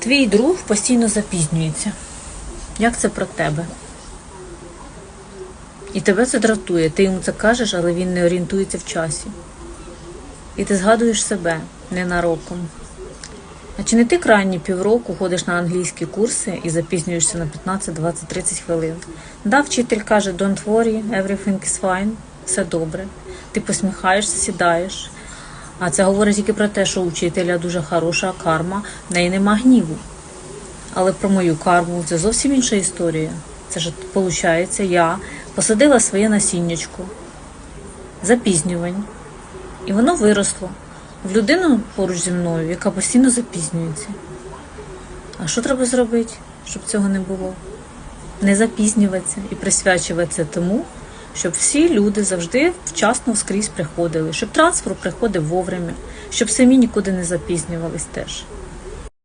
Твій друг постійно запізнюється. Як це про тебе? І тебе це дратує. Ти йому це кажеш, але він не орієнтується в часі. І ти згадуєш себе ненароком. А чи не ти крайні півроку ходиш на англійські курси і запізнюєшся на 15, 20, 30 хвилин? Да, вчитель каже, don't worry, everything is fine, все добре. Ти посміхаєшся, сідаєш. А це говорить тільки про те, що у вчителя дуже хороша карма, в неї нема гніву. Але про мою карму це зовсім інша історія. Це ж виходить, я посадила своє насіннячко, запізнювань, і воно виросло в людину поруч зі мною, яка постійно запізнюється. А що треба зробити, щоб цього не було? Не запізнюватися і присвячуватися тому, щоб всі люди завжди вчасно скрізь приходили, щоб транспорт приходив вовремя, щоб самі нікуди не запізнювались теж.